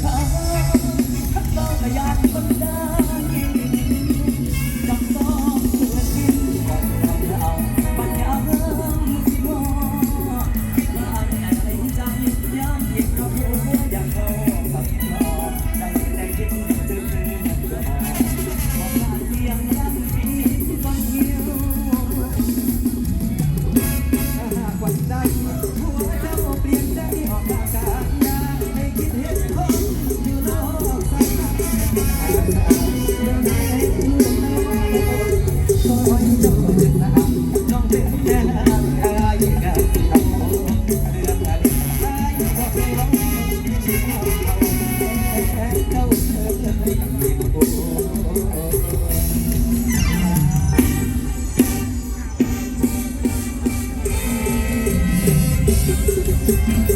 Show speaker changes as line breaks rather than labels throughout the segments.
เขา
ถ้าเราขยันมันได้ Thank you.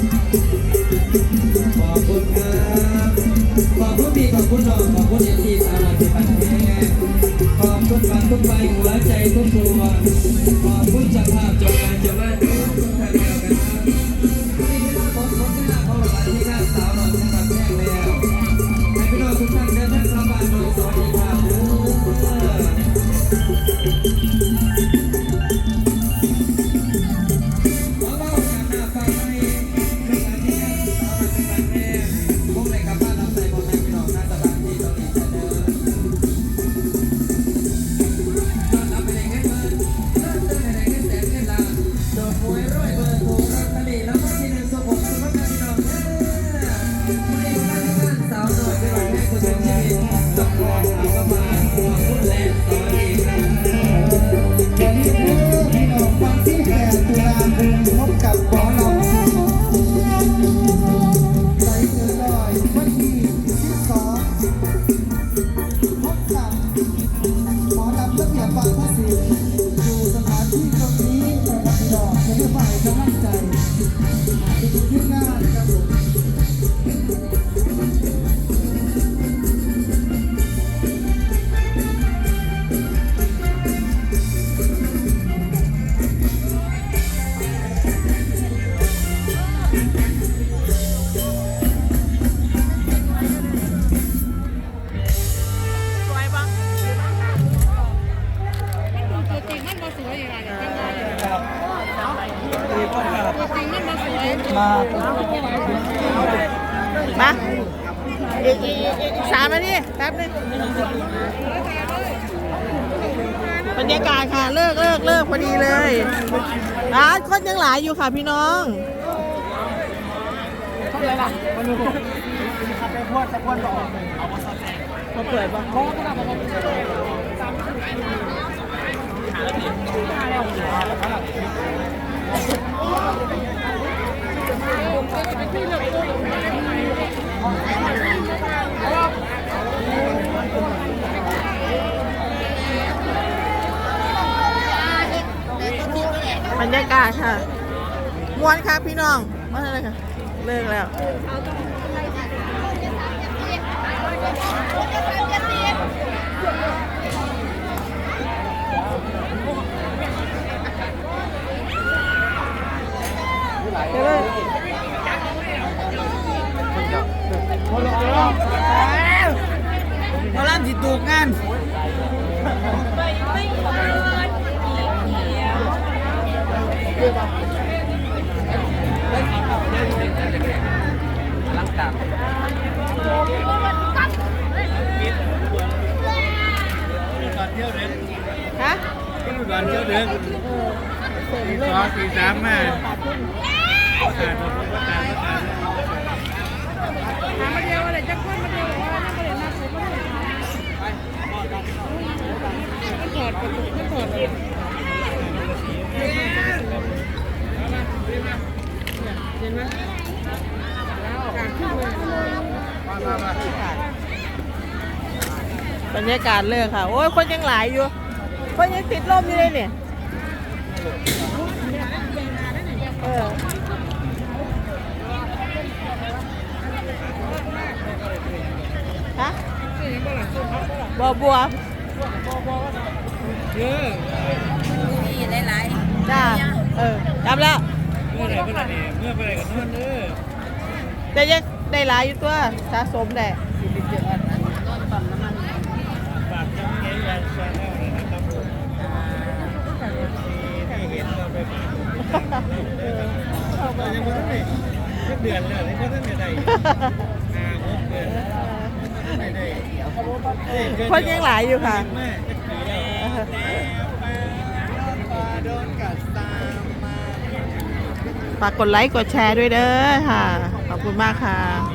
มาอีกอีกอีกสามนาทีแป๊บนึงบรรยากาศค่ะ เลิกเลิกเลิกพอดีเลยร้านคนยังหลายอยู่ค่ะพี่น้องชอบอะไรล่ะมา
ดูขับไปพวดตะพวดต่อเอามาซ่อแซมมาเปิ
ดมาโค้งก็ได้มา
เปิดที่เลือ รยากาศค่ะมวนค่ะพี่น้องมาเลยค่ะเลิกแล้วเดี๋ยวเลย
พอร้านสิตูกงาน
ฮะ
ก่อนเที่ยวเดือนสี่สองสี่สามมาอ่านมาประกาศประกาศ
บรรยากาศเลิกค่ะ โอ้ยคนยังหลายอยู่ คนยังติดลมอยู่เลยเนี่ยเออฮะบัวบัว
เยอะ
จ้าเออจำแล้ว
เมื่อไหร่เมื่อไหร่เนี่ยเมื่อไหร่กันนอนเด้อ
แต่ยังได้หลายอยู่ตัวสะสมได้
ฝาก ยังไงยานชาแนลเลยนะครับผมที่เห็นเราไปมาเรายังไม่ได้เดือนเลยไม่ได้ได้ห้าหกเดือนไม่ได้
คนยังหลายอยู่ค่ะ
แม่จะขี่แล้วโดนกัดตามมา
ฝากกดไลค์กดแชร์ด้วยเด้อค่ะ ขอบคุณมากค่ะ